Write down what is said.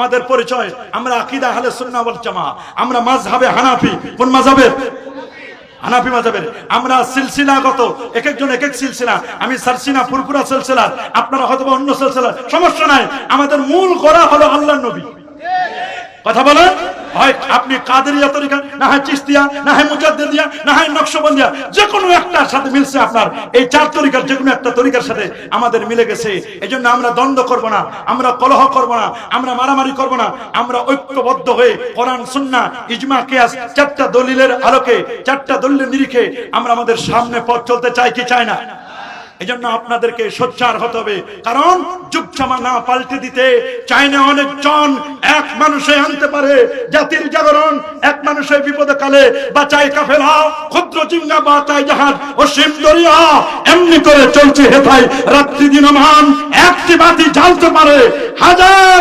আমাদের পরিচয়, আমরা আকিদা আহলে সুন্নাহ ওয়াল জামা আমরা মাযহাবে হানাফি, কোন মাযহাবের? হানাফি আমরা সিলসিলাগত এক একজন এক এক সিলসিলা। আমি সারসিনা ফুরফুরা সিলসিলা আপনারা হয়তো অন্য সিলসিলা সমস্যা নাই, আমাদের মূল করা হলো আল্লাহ নবী। কথা বলেন? হয়, আপনি কাদেরিয়া তরিকা, না হয় চিস্তিয়া না হয় মুজাদ্দিদিয়া, না হয় নকশবন্দিয়া যে কোনো একটার সাথে মিলছে আপনার। এই চার তরিকার যে কোনো একটা তরিকার সাথে আমাদের মিলে গেছে। জন্য আমরা দ্বন্দ্ব করব না, আমরা কলহ করব না, আমরা মারামারি করব না, আমরা ঐক্যবদ্ধ হয়ে কোরআন, সুন্নাহ, ইজমা, কিয়াস, চারটা দলিলের আলোকে, চারটা দলিলের নিরিখে আমরা আমাদের সামনে পথ চলতে চাই কি চাই না? এজন্য আপনাদেরকে সোচ্চার হতে হবে। কারণ যুগ না পাল্টে দিতে চাইনা অনেকজন। এক মানুষে আনতে পারে। জাতির জাগরণ এক মানুষের বিপদে কালে। বাঁচাই কাফেলা, ক্ষুদ্র চিঙ্গা বাঁচাই জাহাজ অসীম দরিয়া। এমনি করে চলছে হেথায় রাত্রি দিনমান। একটি বাতি জ্বালতে পারে। হাজার